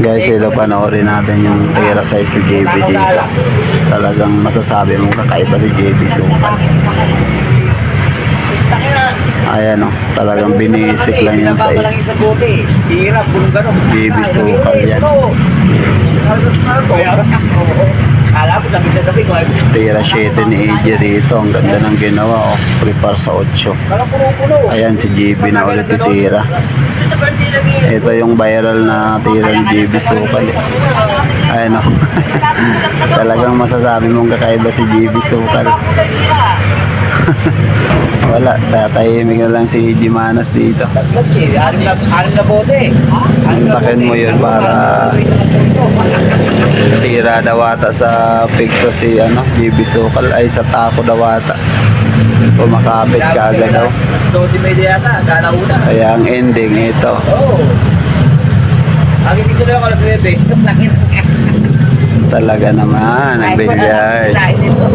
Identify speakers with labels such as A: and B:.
A: Guys, ito panoorin natin yung tira size si JB dito. Talagang masasabi mong kakaiba si JB Sukal. Ayan o, talagang binisik lang yung size. JB Sukal yan. Tira 7 ni AJ rito. Ang ganda ng ginawa o. Prepare sa 8.
B: parang puno-puno.
A: Ayan si JB na ulit titira. Ito yung viral na tira ni JB Sukal eh. Ayan o. Talagang masasabi mong kakaiba si JB Sukal. Wala, tatahimik na lang si Jimanas dito. Takin mo yun para sira daw ata sa pigto si ano, JB Sukal ay sa tako daw ata. Pumakapit ka agad daw.
B: 12 media yata, gana una.
A: Kaya ang ending ito.
B: Dito na yung alas 9.
A: Talaga naman, ang
B: ito.